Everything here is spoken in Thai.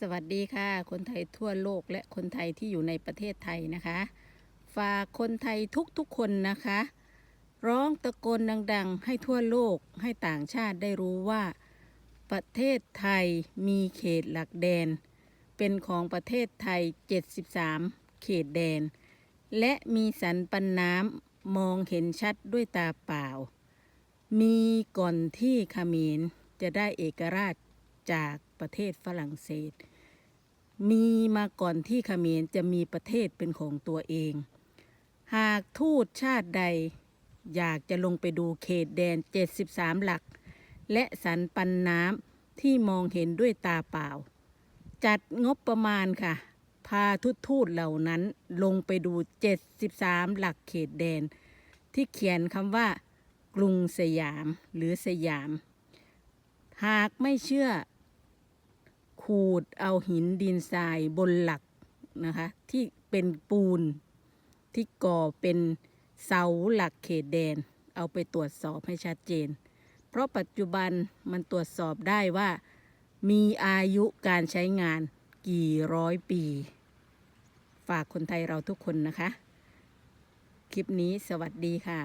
สวัสดีค่ะ คนไทยทั่วโลกและคนไทยที่อยู่ในประเทศไทยนะคะ ฝากคนไทยทุกๆคนนะคะ ร้องตะโกนดัง ๆ ให้ทั่วโลกให้ต่างชาติได้รู้ว่า ประเทศไทยมีเขตหลักแดน เป็นของประเทศไทย 73 เขตแดน และมีสันปันน้ำมองเห็นชัดด้วยตาเปล่า มีก่อนที่ขมรจะได้เอกราช จากประเทศฝรั่งเศส มีมาก่อนที่เขมรจะมีประเทศเป็นของตัวเอง หากทูตชาติใด อยากจะลงไปดูเขตแดน 73 หลัก และสันปันน้ำที่มองเห็นด้วยตาเปล่า จัดงบประมาณค่ะ พาทุตทูตเหล่านั้นลงไปดู 73 หลักเขตแดน ที่เขียนคำว่ากรุงสยามหรือสยาม หากไม่เชื่อ ขูดเอาหินดินทรายบนหลักนะคะ ที่เป็นปูนที่ก่อเป็นเสาหลักเขตแดน เอาไปตรวจสอบให้ชัดเจน เพราะปัจจุบันมันตรวจสอบได้ว่า มีอายุการใช้งานกี่ร้อยปี ฝากคนไทยเราทุกคนนะคะ คลิปนี้สวัสดีค่ะ